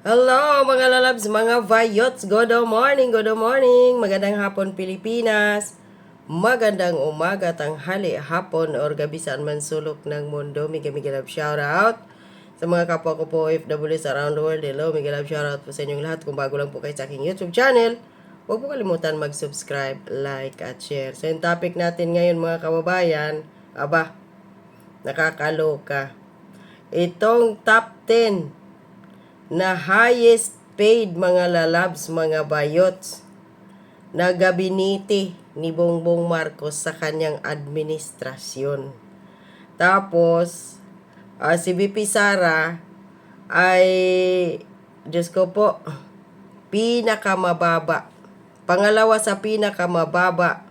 Hello mga lalabs, mga vayots. Good morning, good morning. Magandang hapon Pilipinas. Magandang umaga, tanghali, hapon, or gabi saan man sulok ng mundo. Miga love shout out sa mga kapwa ko po OFWs around the world. Hello, miga love shout out po sa inyong lahat. Kung bago lang po kayo sa aking YouTube channel, huwag po kalimutan mag-subscribe, like, at share. So yung topic natin ngayon mga kababayan, aba, nakakaloka. Itong top 10 na highest paid mga lalabs, mga bayots na gabinete ni Bongbong Marcos sa kanyang administrasyon. Tapos, ah, si BP Sara ay, Diyos ko po, pinakamababa. Pangalawa sa pinakamababa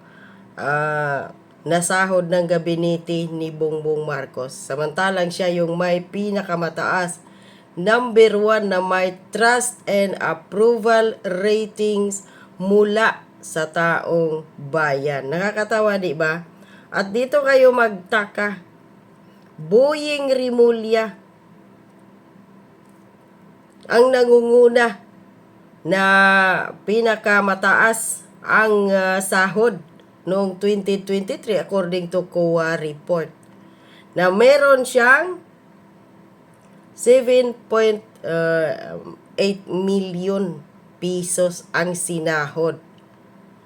ah, nasahod ng gabinete ni Bongbong Marcos. Samantalang siya yung may pinakamataas number one na may trust and approval ratings mula sa taong bayan. Nakakatawa, di ba? At dito kayo magtaka. Boying Rimulya ang nangunguna na pinakamataas ang ah, sahod noong 2023 according to COA report na meron siyang 7.8 million pesos ang sinahod.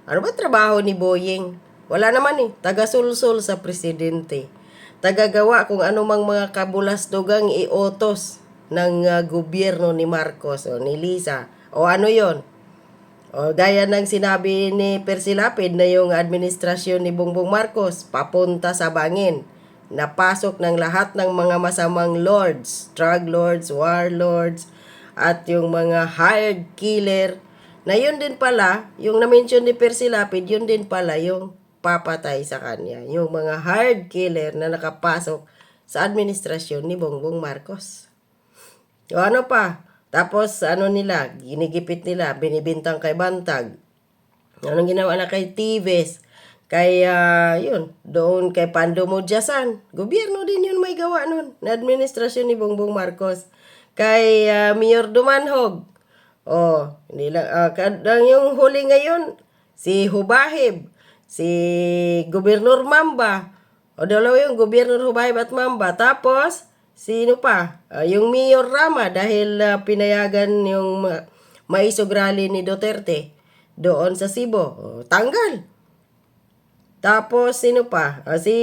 Ano ba trabaho ni Boying? Wala naman eh. Taga-sulsul sa presidente. Tagagawa kung anumang mga kabulasdogang iotos ng ah, gobyerno ni Marcos o ni Lisa. O ano yon? O gaya ng sinabi ni Persilapid na yung administrasyon ni Bongbong Marcos papunta sa bangin napasok ng lahat ng mga masamang lords, drug lords, warlords, at yung mga hired killer, na yun din pala, yung na-mention ni Percy Lapid, yun din pala yung papatay sa kanya. Yung mga hired killer na nakapasok sa administrasyon ni Bongbong Marcos. O ano pa? Tapos ano nila, ginigipit nila, binibintang kay Bantag. Anong ginawa na kay Tives? Kaya, yun, doon kay Pando Modyasan. Gobyerno din yun may gawa nun. Na administrasyon ni Bongbong Marcos. Kay ah, Mayor Dumanhog. Oh, hindi lang. ah, kadang yung huli ngayon, si Hubahib. Si Gobernur Mamba. O dalawa yung Gobernur Hubahib at Mamba. Tapos, sino pa? Ah, yung Mayor Rama dahil ah, pinayagan yung ma- maisog ni Duterte doon sa Cebu. Oh, tanggal. Tapos, sino pa? Ah, si,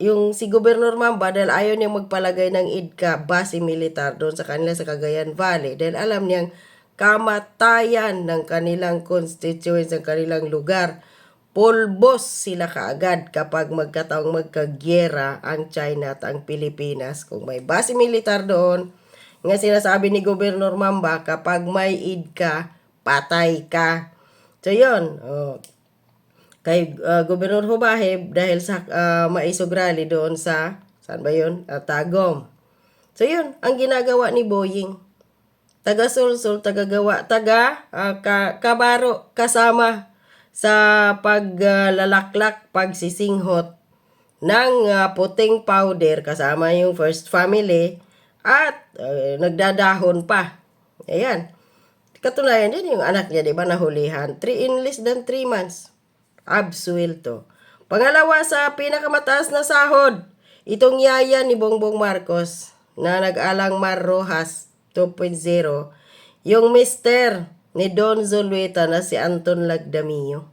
yung si Gobernur Mamba, dahil ayaw niya magpalagay ng IDCA, base militar doon sa kanila sa Cagayan Valley. Dahil alam niyang kamatayan ng kanilang constituents, ng kanilang lugar. Pulbos sila kaagad kapag magkataong magkagyera ang China at ang Pilipinas. Kung may base militar doon, nga sinasabi ni Gobernur Mamba, kapag may IDCA, patay ka. So, yun. Oh, kay uh, Gobernador Hubahib dahil sa uh, maisog rally doon sa saan ba yun? Uh, Tagum. So yun, ang ginagawa ni Boying. Taga Sulsul, taga gawa, taga uh, ka, kabaro kasama sa paglalaklak, pagsisinghot ng uh, puting powder kasama yung first family at uh, nagdadahon pa. Ayan. Katunayan din yung anak niya, di ba, nahulihan. Three in less than 3 months absuelto. Pangalawa sa pinakamataas na sahod, itong yaya ni Bongbong Marcos na nag-alang Mar Rojas 2.0, yung mister ni Don Zulueta na si Anton Lagdamio.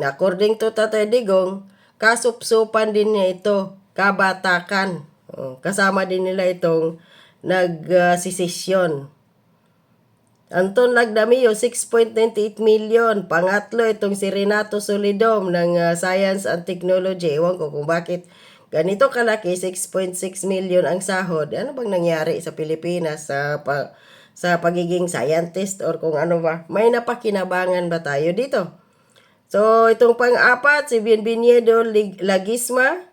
Na according to Tatay Digong, kasupsupan din niya ito, kabatakan. Oh, Kasama din nila itong nag-sisisyon. Anton Lagdamio, 6.98 million. Pangatlo, itong si Renato Solidom ng uh, Science and Technology. Ewan ko kung bakit ganito kalaki, 6.6 million ang sahod. Ano bang nangyari sa Pilipinas sa, pa, sa pagiging scientist or kung ano ba? May napakinabangan ba tayo dito? So, itong pang-apat, si Bienvenido Lagisma,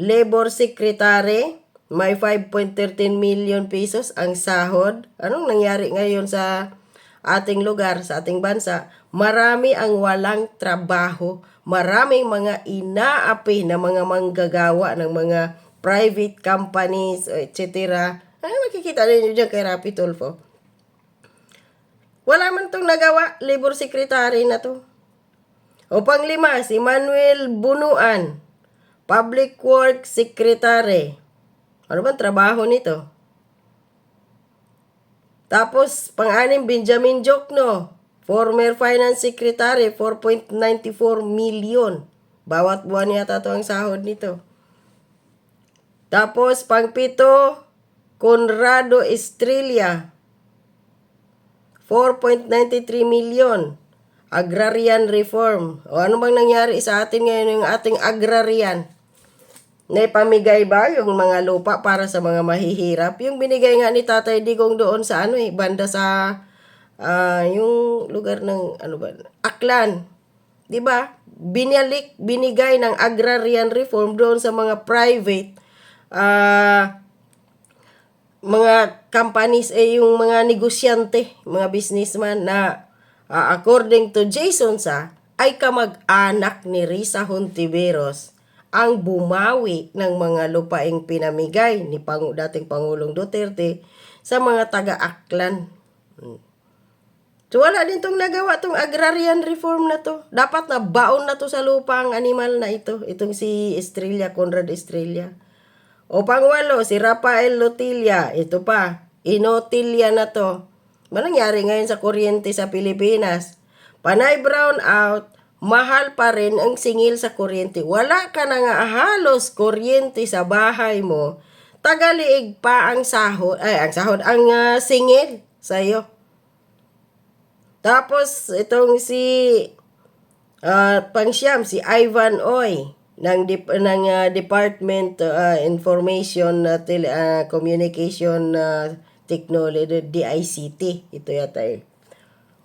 Labor Secretary, may 5.13 million pesos ang sahod. Anong nangyari ngayon sa ating lugar, sa ating bansa? Marami ang walang trabaho. Maraming mga inaapi na mga manggagawa ng mga private companies, etc. Ano makikita ninyo dyan kay Rapi Tulfo? Wala man tong nagawa, labor secretary na to. O panglima, si Manuel Bunuan, Public Works Secretary. Ano bang trabaho nito? Tapos, pang-anim, Benjamin Jokno, former Finance Secretary, 4.94 million. Bawat buwan yata to ang sahod nito. Tapos, pang-pito, Conrado Estrella, 4.93 million. Agrarian reform. O ano bang nangyari sa atin ngayon yung ating agrarian? Naipamigay ba yung mga lupa para sa mga mahihirap? Yung binigay nga ni Tatay Digong doon sa ano eh, banda sa ah, yung lugar ng ano ba? Aklan. 'Di ba? Binalik, binigay ng agrarian reform doon sa mga private ah mga companies eh yung mga negosyante, mga businessman na ah, according to Jason sa ay kamag-anak ni Risa Hontiveros ang bumawi ng mga lupaing pinamigay ni Pang dating Pangulong Duterte sa mga taga-Aklan. Hmm. So wala din tong nagawa tong agrarian reform na to. Dapat na baon na to sa lupa ang animal na ito. Itong si Estrella, Conrad Estrella. O pangwalo, si Rafael Lotilla. Ito pa, inotilya na to. Ano nangyari ngayon sa kuryente sa Pilipinas? Panay brown out, mahal pa rin ang singil sa kuryente. Wala ka na nga halos kuryente sa bahay mo. Tagaliig pa ang sahod, ay ang sahod, ang ah, singil sa'yo. Tapos, itong si ah pangsyam, si Ivan Oy ng, dep- ng ah, Department ah, Information uh, Tele- ah, Communication ah, Technology, DICT. Ito yata eh.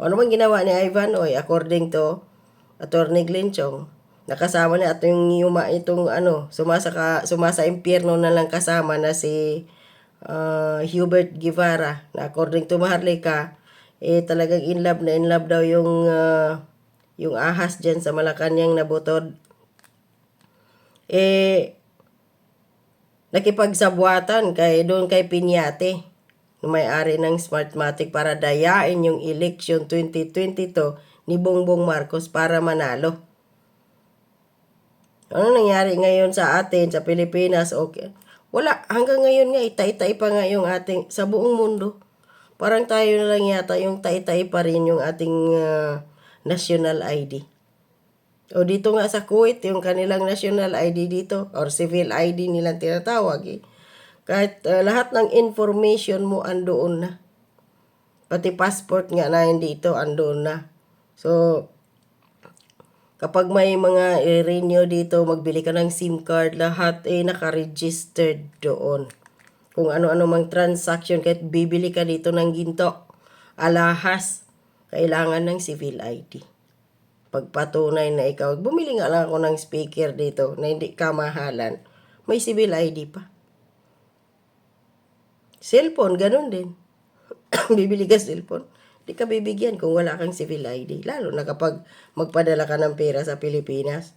Ano bang ginawa ni Ivan Oy according to Attorney Glenchong? Nakasama niya at yung yuma itong ano, sumasa ka, sumasa impyerno na lang kasama na si ah, Hubert Guevara na according to Maharlika eh talagang in love na in love daw yung ah, yung ahas diyan sa Malacanang na butod. Eh nakipagsabwatan kay doon kay Piñate na may-ari ng Smartmatic para dayain yung election 2022 ni Bongbong Marcos para manalo. Ano nangyari ngayon sa atin, sa Pilipinas? Okay. Wala. Hanggang ngayon nga, itay-tay pa nga yung ating, sa buong mundo. Parang tayo na lang yata yung tay-tay pa rin yung ating ah, national ID. O dito nga sa Kuwait, yung kanilang national ID dito, or civil ID nilang tinatawag eh. Kahit ah, lahat ng information mo andoon na. Pati passport nga na hindi ito andoon na. So, kapag may mga i-renew dito, magbili ka ng SIM card, lahat eh naka-registered doon. Kung ano-ano mang transaction, kahit bibili ka dito ng ginto, alahas, kailangan ng civil ID. Pagpatunay na ikaw, bumili nga lang ako ng speaker dito na hindi kamahalan, may civil ID pa. Cellphone, ganun din. bibili ka cellphone. Di ka bibigyan kung wala kang civil ID. Lalo na kapag magpadala ka ng pera sa Pilipinas.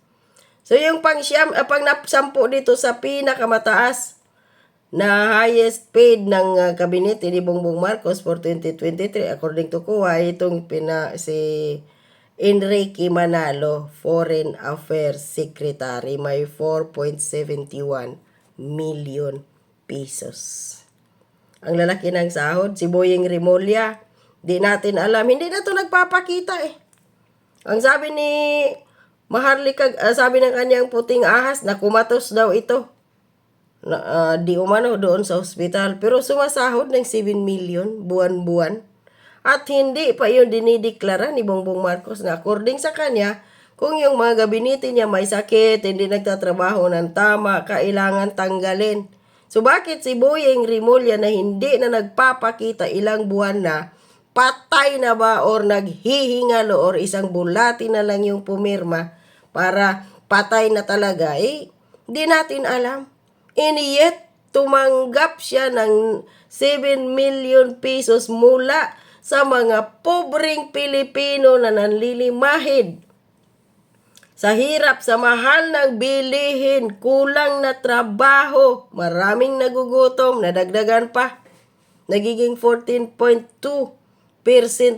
So yung pang siyam, uh, pang napsampu dito sa pinakamataas na highest paid ng uh, kabinete ni Bongbong Marcos for 2023 according to COA itong pina si Enrique Manalo Foreign Affairs Secretary may 4.71 million pesos. Ang lalaki ng sahod, si Boyeng Rimulya, di natin alam. Hindi na to nagpapakita eh. Ang sabi ni Maharlika, ah, sabi ng kanyang puting ahas na kumatos daw ito. Na, ah, di umano doon sa ospital. Pero sumasahod ng 7 million buwan-buwan. At hindi pa yun dinideklara ni Bongbong Marcos na according sa kanya, kung yung mga gabinete niya may sakit, hindi nagtatrabaho ng tama, kailangan tanggalin. So bakit si Boyeng Rimulya na hindi na nagpapakita ilang buwan na patay na ba or naghihingalo or isang bulati na lang yung pumirma para patay na talaga eh di natin alam. And yet tumanggap siya ng 7 million pesos mula sa mga pobreng Pilipino na nanlilimahid sa hirap, sa mahal ng bilihin, kulang na trabaho, maraming nagugutom, nadagdagan pa. Nagiging 14.2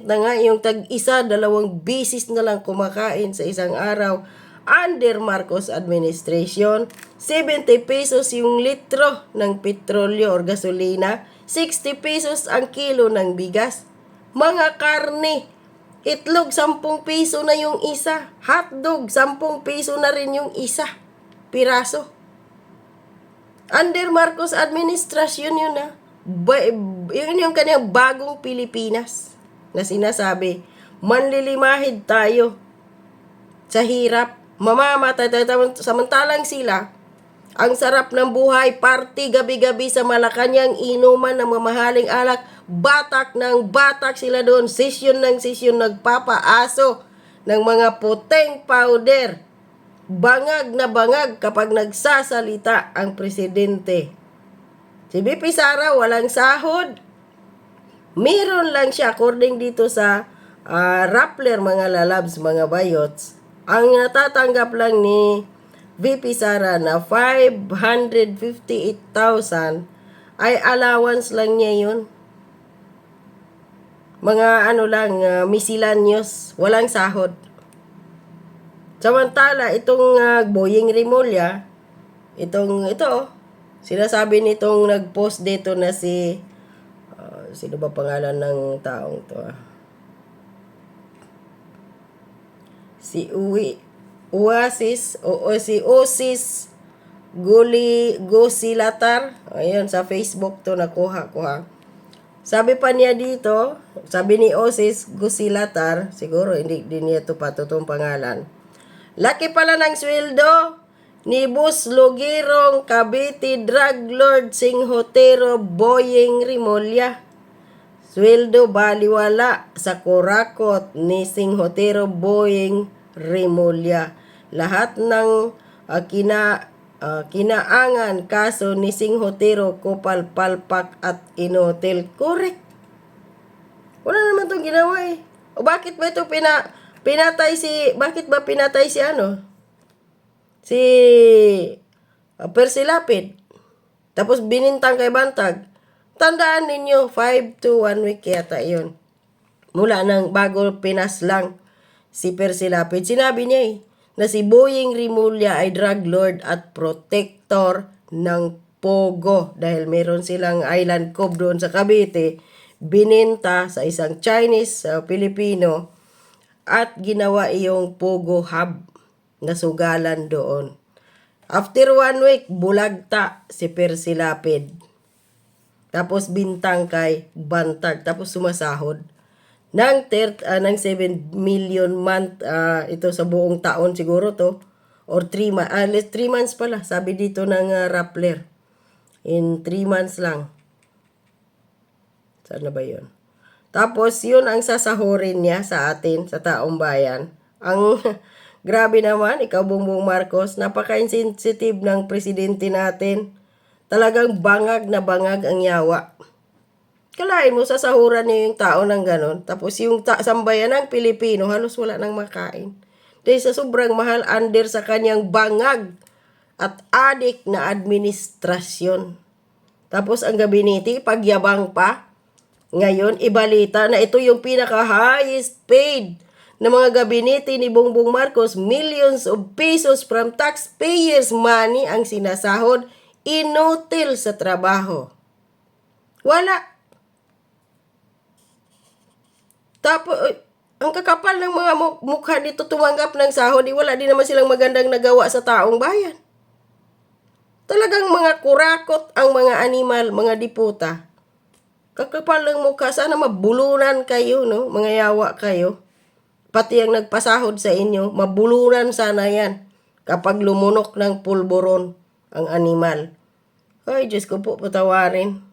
na nga yung tag-isa, dalawang bisis na lang kumakain sa isang araw under Marcos administration. 70 pesos yung litro ng petrolyo or gasolina. 60 pesos ang kilo ng bigas. Mga karne, itlog 10 piso na yung isa. Hotdog 10 piso na rin yung isa. Piraso. Under Marcos administration yun na. Ba- yun yung kanyang bagong Pilipinas na sinasabi, manlilimahid tayo sa hirap, mamamatay tayo. Samantalang sila, ang sarap ng buhay, party gabi-gabi sa Malacanang, inuman ng mamahaling alak, batak ng batak sila doon, session ng session, nagpapaaso ng mga puteng powder. Bangag na bangag kapag nagsasalita ang presidente. Si BP Sara walang sahod. Meron lang siya according dito sa ah, Rappler mga lalabs, mga bayots. Ang natatanggap lang ni VP Sara na 558,000 ay allowance lang niya yun. Mga ano lang, uh, miscellaneous, walang sahod. Samantala, itong uh, Boying Rimulya, itong, ito, oh, sinasabi nitong nag-post dito na si, sino ba pangalan ng taong to ah? Si Uwi, Oasis, o, o si Osis Guli Gosilatar. Ayun, sa Facebook to nakuha ko ha. Sabi pa niya dito, sabi ni Osis Gusilatar, siguro hindi din niya ito patutong pangalan. Laki pala ng sweldo ni Bus Lugirong Cavite Drug Lord Singhotero Boying Rimolya. Sweldo baliwala sa kurakot ni Singhotero Boying Rimolya. Lahat ng ah, kina ah, kinaangan kaso ni Singhotero Kopal Palpak at Inotel. Correct. Wala naman tong ginawa eh. O bakit ba ito pina, pinatay si, bakit ba pinatay si ano? Si uh, Percy Lapid. Tapos binintang kay Bantag. Tandaan ninyo, 5 to 1 week yata yun. Mula nang bago Pinas lang si Percy Lapid. Sinabi niya eh, na si Boying Rimulya ay drug lord at protector ng Pogo dahil meron silang island cove doon sa Cavite bininta sa isang Chinese uh, Filipino at ginawa iyong Pogo Hub na sugalan doon. After one week, bulagta si Percy Lapid. Tapos bintang kay Bantag. Tapos sumasahod ng, thir- ah, ng 7 million month ah, ito sa buong taon siguro to. Or 3 months. 3 months pala. Sabi dito ng uh, Rappler. In 3 months lang. Saan na ba yun? Tapos, yun ang sasahurin niya sa atin, sa taong bayan. Ang, grabe naman, ikaw Bongbong Marcos, napaka-insensitive ng presidente natin. Talagang bangag na bangag ang yawa. Kalain mo, sasahuran niya yung tao ng ganon. Tapos yung ta- sambayan ng Pilipino, halos wala nang makain. Dahil sa sobrang mahal, under sa kanyang bangag at adik na administrasyon. Tapos ang gabinete, pagyabang pa, ngayon, ibalita na ito yung pinaka-highest paid na mga gabinete ni Bongbong Marcos, millions of pesos from taxpayers' money ang sinasahod, inutil sa trabaho. Wala. Tapos, eh, ang kakapal ng mga mu- mukha dito tumanggap ng sahod, di wala din naman silang magandang nagawa sa taong bayan. Talagang mga kurakot ang mga animal, mga diputa. Kakapal ng mukha, sana mabulunan kayo, no? Mga yawa kayo. Pati ang nagpasahod sa inyo, mabulunan sana yan kapag lumunok ng pulboron ang animal. Ay, Diyos ko po, patawarin.